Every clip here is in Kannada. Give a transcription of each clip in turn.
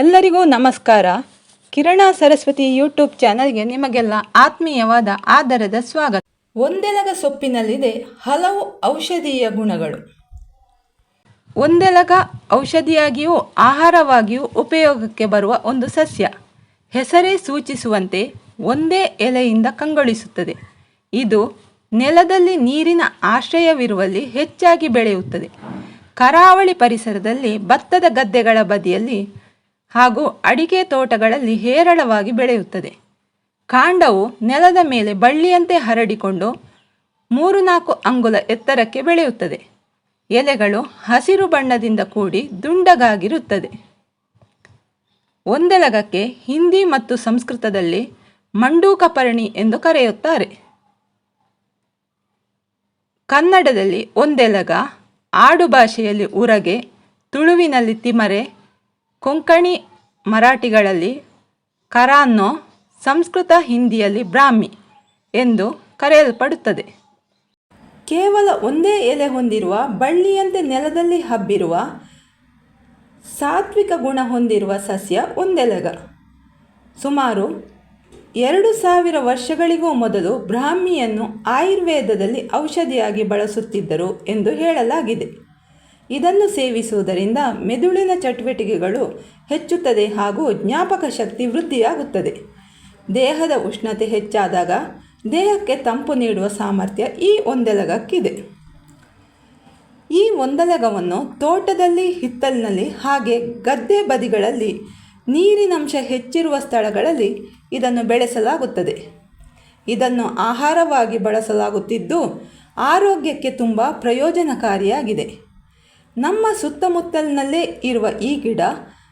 ಎಲ್ಲರಿಗೂ ನಮಸ್ಕಾರ. ಕಿರಣ ಸರಸ್ವತಿ ಯೂಟ್ಯೂಬ್ ಚಾನಲ್ಗೆ ನಿಮಗೆಲ್ಲ ಆತ್ಮೀಯವಾದ ಆದರದ ಸ್ವಾಗತ. ಒಂದೆಲಗ ಸೊಪ್ಪಿನಲ್ಲಿದೆ ಹಲವು ಔಷಧೀಯ ಗುಣಗಳು. ಒಂದೆಲಗ ಔಷಧಿಯಾಗಿಯೂ ಆಹಾರವಾಗಿಯೂ ಉಪಯೋಗಕ್ಕೆ ಬರುವ ಒಂದು ಸಸ್ಯ. ಹೆಸರೇ ಸೂಚಿಸುವಂತೆ ಒಂದೇ ಎಲೆಯಿಂದ ಕಂಗೊಳಿಸುತ್ತದೆ. ಇದು ನೆಲದಲ್ಲಿ ನೀರಿನ ಆಶ್ರಯವಿರುವಲ್ಲಿ ಹೆಚ್ಚಾಗಿ ಬೆಳೆಯುತ್ತದೆ. ಕರಾವಳಿ ಪರಿಸರದಲ್ಲಿ ಭತ್ತದ ಗದ್ದೆಗಳ ಬದಿಯಲ್ಲಿ ಹಾಗೂ ಅಡಿಕೆ ತೋಟಗಳಲ್ಲಿ ಹೇರಳವಾಗಿ ಬೆಳೆಯುತ್ತದೆ. ಕಾಂಡವು ನೆಲದ ಮೇಲೆ ಬಳ್ಳಿಯಂತೆ ಹರಡಿಕೊಂಡು ಮೂರು ನಾಲ್ಕು ಅಂಗುಲ ಎತ್ತರಕ್ಕೆ ಬೆಳೆಯುತ್ತದೆ. ಎಲೆಗಳು ಹಸಿರು ಬಣ್ಣದಿಂದ ಕೂಡಿ ದುಂಡಗಾಗಿರುತ್ತದೆ. ಒಂದೆಲಗಕ್ಕೆ ಹಿಂದಿ ಮತ್ತು ಸಂಸ್ಕೃತದಲ್ಲಿ ಮಂಡೂಕಪರ್ಣಿ ಎಂದು ಕರೆಯುತ್ತಾರೆ. ಕನ್ನಡದಲ್ಲಿ ಒಂದೆಲಗ ಆಡು ಭಾಷೆಯಲ್ಲಿ ಉರಗೆ, ತುಳುವಿನಲ್ಲಿ ತಿಮರೆ ಕೊಂಕಣಿ ಮರಾಠಿಗಳಲ್ಲಿ ಕರಾನೋ ಸಂಸ್ಕೃತ ಹಿಂದಿಯಲ್ಲಿ ಬ್ರಾಹ್ಮಿ ಎಂದು ಕರೆಯಲ್ಪಡುತ್ತದೆ. ಕೇವಲ ಒಂದೇ ಎಲೆ ಹೊಂದಿರುವ ಬಳ್ಳಿಯಂತೆ ನೆಲದಲ್ಲಿ ಹಬ್ಬಿರುವ ಸಾತ್ವಿಕ ಗುಣ ಹೊಂದಿರುವ ಸಸ್ಯ ಒಂದೆಲಗ. ಸುಮಾರು ಎರಡು ಸಾವಿರ ವರ್ಷಗಳಿಗೂ ಮೊದಲು ಬ್ರಾಹ್ಮಿಯನ್ನು ಆಯುರ್ವೇದದಲ್ಲಿ ಔಷಧಿಯಾಗಿ ಬಳಸುತ್ತಿದ್ದರು ಎಂದು ಹೇಳಲಾಗಿದೆ. ಇದನ್ನು ಸೇವಿಸುವುದರಿಂದ ಮೆದುಳಿನ ಚಟುವಟಿಕೆಗಳು ಹೆಚ್ಚುತ್ತದೆ ಹಾಗೂ ಜ್ಞಾಪಕ ಶಕ್ತಿ ವೃದ್ಧಿಯಾಗುತ್ತದೆ. ದೇಹದ ಉಷ್ಣತೆ ಹೆಚ್ಚಾದಾಗ ದೇಹಕ್ಕೆ ತಂಪು ನೀಡುವ ಸಾಮರ್ಥ್ಯ ಈ ಒಂದೆಲಗಕ್ಕಿದೆ. ಈ ಒಂದೆಲಗವನ್ನು ತೋಟದಲ್ಲಿ, ಹಿತ್ತಲಿನಲ್ಲಿ ಹಾಗೆ ಗದ್ದೆ ಬದಿಗಳಲ್ಲಿ, ನೀರಿನಂಶ ಹೆಚ್ಚಿರುವ ಸ್ಥಳಗಳಲ್ಲಿ ಇದನ್ನು ಬೆಳೆಸಲಾಗುತ್ತದೆ. ಇದನ್ನು ಆಹಾರವಾಗಿ ಬಳಸಲಾಗುತ್ತಿದ್ದು, ಆರೋಗ್ಯಕ್ಕೆ ತುಂಬ ಪ್ರಯೋಜನಕಾರಿಯಾಗಿದೆ. ನಮ್ಮ ಸುತ್ತಮುತ್ತಲಿನಲ್ಲೇ ಇರುವ ಈ ಗಿಡ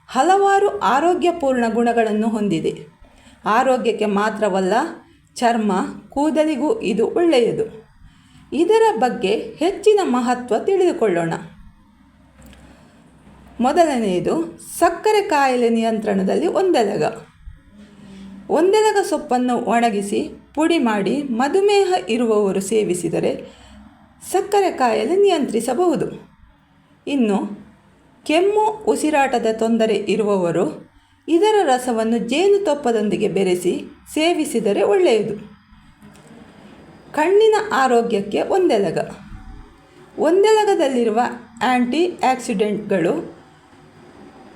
ಹಲವಾರು ಆರೋಗ್ಯಪೂರ್ಣ ಗುಣಗಳನ್ನು ಹೊಂದಿದೆ. ಆರೋಗ್ಯಕ್ಕೆ ಮಾತ್ರವಲ್ಲ, ಚರ್ಮ, ಕೂದಲಿಗೂ ಇದು ಒಳ್ಳೆಯದು. ಇದರ ಬಗ್ಗೆ ಹೆಚ್ಚಿನ ಮಹತ್ವ ತಿಳಿದುಕೊಳ್ಳೋಣ. ಮೊದಲನೆಯದು, ಸಕ್ಕರೆ ಕಾಯಿಲೆ ನಿಯಂತ್ರಣದಲ್ಲಿ ಒಂದೆಲಗ. ಒಂದೆಲಗ ಸೊಪ್ಪನ್ನು ಒಣಗಿಸಿ ಪುಡಿ ಮಾಡಿ ಮಧುಮೇಹ ಇರುವವರು ಸೇವಿಸಿದರೆ ಸಕ್ಕರೆ ಕಾಯಿಲೆ ನಿಯಂತ್ರಿಸಬಹುದು. ಇನ್ನು ಕೆಮ್ಮು, ಉಸಿರಾಟದ ತೊಂದರೆ ಇರುವವರು ಇದರ ರಸವನ್ನು ಜೇನುತುಪ್ಪದೊಂದಿಗೆ ಬೆರೆಸಿ ಸೇವಿಸಿದರೆ ಒಳ್ಳೆಯದು. ಕಣ್ಣಿನ ಆರೋಗ್ಯಕ್ಕೆ ಒಂದೆಲಗ. ಒಂದೆಲಗದಲ್ಲಿರುವ ಆ್ಯಂಟಿ ಆಕ್ಸಿಡೆಂಟ್ಗಳು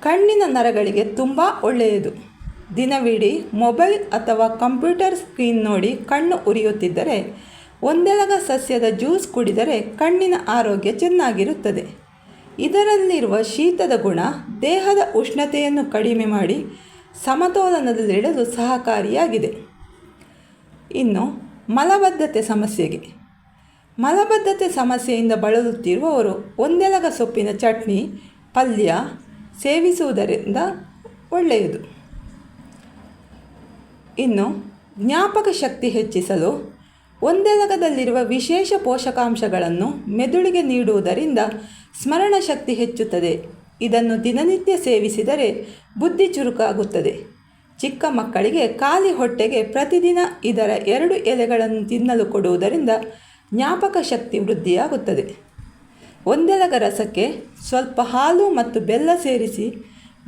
ಕಣ್ಣಿನ ನರಗಳಿಗೆ ತುಂಬ ಒಳ್ಳೆಯದು. ದಿನವಿಡೀ ಮೊಬೈಲ್ ಅಥವಾ ಕಂಪ್ಯೂಟರ್ ಸ್ಕ್ರೀನ್ ನೋಡಿ ಕಣ್ಣು ಉರಿಯುತ್ತಿದ್ದರೆ, ಒಂದೆಲಗ ಸಸ್ಯದ ಜ್ಯೂಸ್ ಕುಡಿದರೆ ಕಣ್ಣಿನ ಆರೋಗ್ಯ ಚೆನ್ನಾಗಿರುತ್ತದೆ. ಇದರಲ್ಲಿರುವ ಶೀತದ ಗುಣ ದೇಹದ ಉಷ್ಣತೆಯನ್ನು ಕಡಿಮೆ ಮಾಡಿ ಸಮತೋಲನದಲ್ಲಿಡಲು ಸಹಕಾರಿಯಾಗಿದೆ. ಇನ್ನು ಮಲಬದ್ಧತೆ ಸಮಸ್ಯೆಗೆ. ಮಲಬದ್ಧತೆ ಸಮಸ್ಯೆಯಿಂದ ಬಳಲುತ್ತಿರುವವರು ಒಂದೆಲಗ ಸೊಪ್ಪಿನ ಚಟ್ನಿ, ಪಲ್ಯ ಸೇವಿಸುವುದರಿಂದ ಒಳ್ಳೆಯದು. ಇನ್ನು ಜ್ಞಾಪಕ ಶಕ್ತಿ ಹೆಚ್ಚಿಸಲು ಒಂದೆಲಗದಲ್ಲಿರುವ ವಿಶೇಷ ಪೋಷಕಾಂಶಗಳನ್ನು ಮೆದುಳಿಗೆ ನೀಡುವುದರಿಂದ ಸ್ಮರಣ ಶಕ್ತಿ ಹೆಚ್ಚುತ್ತದೆ. ಇದನ್ನು ದಿನನಿತ್ಯ ಸೇವಿಸಿದರೆ ಬುದ್ಧಿ ಚುರುಕಾಗುತ್ತದೆ. ಚಿಕ್ಕ ಮಕ್ಕಳಿಗೆ ಖಾಲಿ ಹೊಟ್ಟೆಗೆ ಪ್ರತಿದಿನ ಇದರ ಎರಡು ಎಲೆಗಳನ್ನು ತಿನ್ನಲು ಕೊಡುವುದರಿಂದ ಜ್ಞಾಪಕ ಶಕ್ತಿ ವೃದ್ಧಿಯಾಗುತ್ತದೆ. ಒಂದೆಲಗ ರಸಕ್ಕೆ ಸ್ವಲ್ಪ ಹಾಲು ಮತ್ತು ಬೆಲ್ಲ ಸೇರಿಸಿ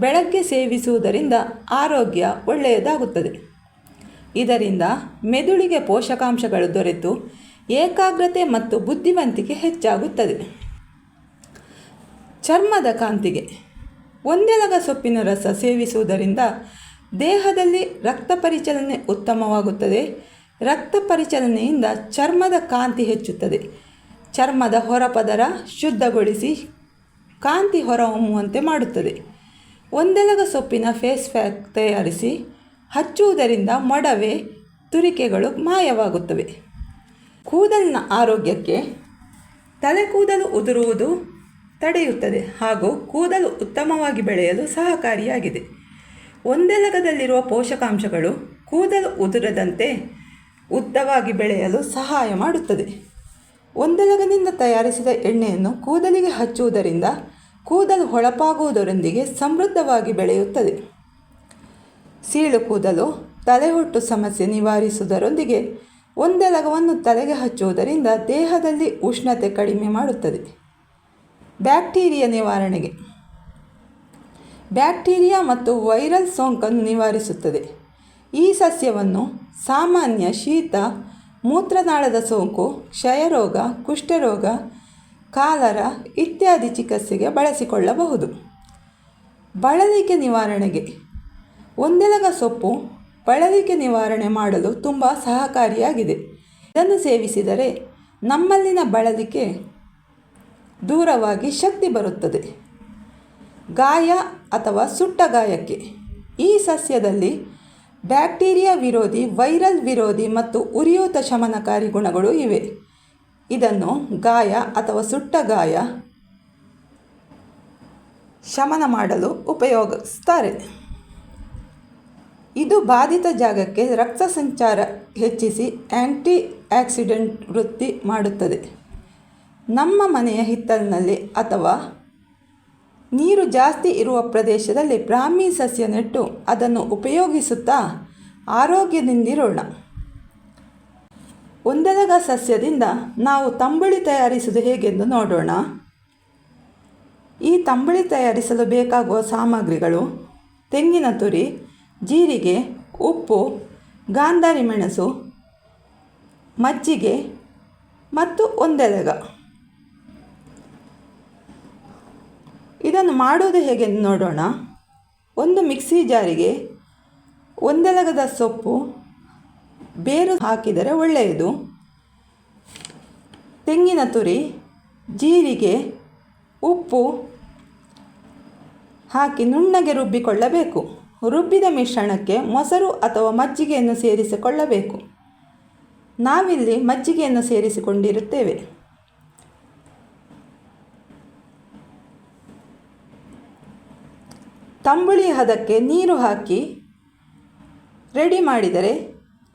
ಬೆಳಗ್ಗೆ ಸೇವಿಸುವುದರಿಂದ ಆರೋಗ್ಯ ಒಳ್ಳೆಯದಾಗುತ್ತದೆ. ಇದರಿಂದ ಮೆದುಳಿಗೆ ಪೋಷಕಾಂಶಗಳು ದೊರೆತು ಏಕಾಗ್ರತೆ ಮತ್ತು ಬುದ್ಧಿವಂತಿಕೆ ಹೆಚ್ಚಾಗುತ್ತದೆ. ಚರ್ಮದ ಕಾಂತಿಗೆ ಒಂದೆಲಗ ಸೊಪ್ಪಿನ ರಸ ಸೇವಿಸುವುದರಿಂದ ದೇಹದಲ್ಲಿ ರಕ್ತ ಪರಿಚಲನೆ ಉತ್ತಮವಾಗುತ್ತದೆ. ರಕ್ತ ಪರಿಚಲನೆಯಿಂದ ಚರ್ಮದ ಕಾಂತಿ ಹೆಚ್ಚುತ್ತದೆ. ಚರ್ಮದ ಹೊರಪದರ ಶುದ್ಧಗೊಳಿಸಿ ಕಾಂತಿ ಹೊರಹೊಮ್ಮುವಂತೆ ಮಾಡುತ್ತದೆ. ಒಂದೆಲಗ ಸೊಪ್ಪಿನ ಫೇಸ್ ಪ್ಯಾಕ್ ತಯಾರಿಸಿ ಹಚ್ಚುವುದರಿಂದ ಮೊಡವೆ, ತುರಿಕೆಗಳು ಮಾಯವಾಗುತ್ತವೆ. ಕೂದಲಿನ ಆರೋಗ್ಯಕ್ಕೆ ತಲೆ ಕೂದಲು ಉದುರುವುದು ತಡೆಯುತ್ತದೆ ಹಾಗೂ ಕೂದಲು ಉತ್ತಮವಾಗಿ ಬೆಳೆಯಲು ಸಹಕಾರಿಯಾಗಿದೆ. ಒಂದೆಲಗದಲ್ಲಿರುವ ಪೋಷಕಾಂಶಗಳು ಕೂದಲು ಉದುರದಂತೆ ಉದ್ದವಾಗಿ ಬೆಳೆಯಲು ಸಹಾಯ ಮಾಡುತ್ತದೆ. ಒಂದೆಲಗದಿಂದ ತಯಾರಿಸಿದ ಎಣ್ಣೆಯನ್ನು ಕೂದಲಿಗೆ ಹಚ್ಚುವುದರಿಂದ ಕೂದಲು ಹೊಳಪಾಗುವುದರೊಂದಿಗೆ ಸಮೃದ್ಧವಾಗಿ ಬೆಳೆಯುತ್ತದೆ. ಸೀಳು ಕೂದಲು ತಲೆಹೊಟ್ಟು ಸಮಸ್ಯೆ ನಿವಾರಿಸುವುದರೊಂದಿಗೆ ಒಂದೆಲಗವನ್ನು ತಲೆಗೆ ಹಚ್ಚುವುದರಿಂದ ದೇಹದಲ್ಲಿ ಉಷ್ಣತೆ ಕಡಿಮೆ ಮಾಡುತ್ತದೆ. ಬ್ಯಾಕ್ಟೀರಿಯಾ ನಿವಾರಣೆಗೆ. ಬ್ಯಾಕ್ಟೀರಿಯಾ ಮತ್ತು ವೈರಲ್ ಸೋಂಕನ್ನು ನಿವಾರಿಸುತ್ತದೆ. ಈ ಸಸ್ಯವನ್ನು ಸಾಮಾನ್ಯ ಶೀತ, ಮೂತ್ರನಾಳದ ಸೋಂಕು, ಕ್ಷಯರೋಗ, ಕುಷ್ಠರೋಗ, ಕಾಲರ ಇತ್ಯಾದಿ ಚಿಕಿತ್ಸೆಗೆ ಬಳಸಿಕೊಳ್ಳಬಹುದು. ಬಳಲಿಕೆ ನಿವಾರಣೆಗೆ. ಒಂದೆಲಗ ಸೊಪ್ಪು ಬಳಲಿಕೆ ನಿವಾರಣೆ ಮಾಡಲು ತುಂಬ ಸಹಕಾರಿಯಾಗಿದೆ. ಇದನ್ನು ಸೇವಿಸಿದರೆ ನಮ್ಮಲ್ಲಿನ ಬಳಲಿಕೆ ದೂರವಾಗಿ ಶಕ್ತಿ ಬರುತ್ತದೆ. ಗಾಯ ಅಥವಾ ಸುಟ್ಟ ಗಾಯಕ್ಕೆ. ಈ ಸಸ್ಯದಲ್ಲಿ ಬ್ಯಾಕ್ಟೀರಿಯಾ ವಿರೋಧಿ, ವೈರಲ್ ವಿರೋಧಿ ಮತ್ತು ಉರಿಯೂತ ಶಮನಕಾರಿ ಗುಣಗಳು ಇವೆ. ಇದನ್ನು ಗಾಯ ಅಥವಾ ಸುಟ್ಟ ಗಾಯ ಶಮನ ಮಾಡಲು ಉಪಯೋಗಿಸ್ತಾರೆ. ಇದು ಬಾಧಿತ ಜಾಗಕ್ಕೆ ರಕ್ತ ಸಂಚಾರ ಹೆಚ್ಚಿಸಿ ಆ್ಯಂಟಿ ಆಕ್ಸಿಡೆಂಟ್ ವೃತ್ತಿ ಮಾಡುತ್ತದೆ. ನಮ್ಮ ಮನೆಯ ಹಿತ್ತಲಿನಲ್ಲಿ ಅಥವಾ ನೀರು ಜಾಸ್ತಿ ಇರುವ ಪ್ರದೇಶದಲ್ಲಿ ಬ್ರಾಹ್ಮಿ ಸಸ್ಯ ನೆಟ್ಟು ಅದನ್ನು ಉಪಯೋಗಿಸುತ್ತಾ ಆರೋಗ್ಯದಿಂದಿರೋಣ. ಒಂದೆಲಗ ಸಸ್ಯದಿಂದ ನಾವು ತಂಬುಳಿ ತಯಾರಿಸುವುದು ಹೇಗೆಂದು ನೋಡೋಣ. ಈ ತಂಬುಳಿ ತಯಾರಿಸಲು ಬೇಕಾಗುವ ಸಾಮಗ್ರಿಗಳು ತೆಂಗಿನ ತುರಿ, ಜೀರಿಗೆ, ಉಪ್ಪು, ಗಾಂಧಾರಿ ಮೆಣಸು, ಮಜ್ಜಿಗೆ ಮತ್ತು ಒಂದೆಲಗ ಇದನ್ನು ಮಾಡೋದು ಹೇಗೆ ನೋಡೋಣ. ಒಂದು ಮಿಕ್ಸಿ ಜಾರಿಗೆ ಒಂದೆಲಗದ ಸೊಪ್ಪು, ಬೇರು ಹಾಕಿದರೆ ಒಳ್ಳೆಯದು. ತೆಂಗಿನ ತುರಿ, ಜೀರಿಗೆ, ಉಪ್ಪು ಹಾಕಿ ನುಣ್ಣಗೆ ರುಬ್ಬಿಕೊಳ್ಳಬೇಕು. ರುಬ್ಬಿದ ಮಿಶ್ರಣಕ್ಕೆ ಮೊಸರು ಅಥವಾ ಮಜ್ಜಿಗೆಯನ್ನು ಸೇರಿಸಿಕೊಳ್ಳಬೇಕು. ನಾವಿಲ್ಲಿ ಮಜ್ಜಿಗೆಯನ್ನು ಸೇರಿಸಿಕೊಂಡಿರುತ್ತೇವೆ. ತಂಬುಳಿ ಹದಕ್ಕೆ ನೀರು ಹಾಕಿ ರೆಡಿ ಮಾಡಿದರೆ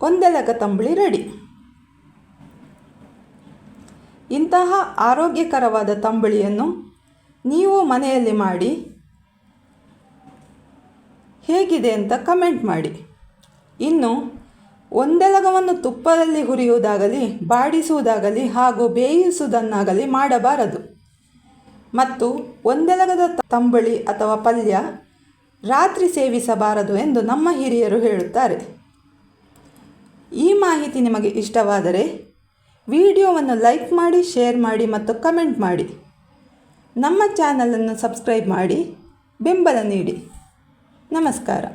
ಒಂದೆಲಗ ತಂಬುಳಿ ರೆಡಿ. ಇಂತಹ ಆರೋಗ್ಯಕರವಾದ ತಂಬುಳಿಯನ್ನು ನೀವು ಮನೆಯಲ್ಲಿ ಮಾಡಿ ಹೇಗಿದೆ ಅಂತ ಕಮೆಂಟ್ ಮಾಡಿ. ಇನ್ನು ಒಂದೆಲಗವನ್ನು ತುಪ್ಪದಲ್ಲಿ ಹುರಿಯುವುದಾಗಲಿ, ಬಾಡಿಸುವುದಾಗಲಿ ಹಾಗೂ ಬೇಯಿಸುವುದನ್ನಾಗಲಿ ಮಾಡಬಾರದು. ಮತ್ತು ಒಂದೆಲಗದ ತಂಬಳಿ ಅಥವಾ ಪಲ್ಯ ರಾತ್ರಿ ಸೇವಿಸಬಾರದು ಎಂದು ನಮ್ಮ ಹಿರಿಯರು ಹೇಳುತ್ತಾರೆ. ಈ ಮಾಹಿತಿ ನಿಮಗೆ ಇಷ್ಟವಾದರೆ ವಿಡಿಯೋವನ್ನು ಲೈಕ್ ಮಾಡಿ, ಶೇರ್ ಮಾಡಿ ಮತ್ತು ಕಮೆಂಟ್ ಮಾಡಿ. ನಮ್ಮ ಚಾನಲನ್ನು ಸಬ್ಸ್ಕ್ರೈಬ್ ಮಾಡಿ, ಬೆಂಬಲ ನೀಡಿ. ನಮಸ್ಕಾರ.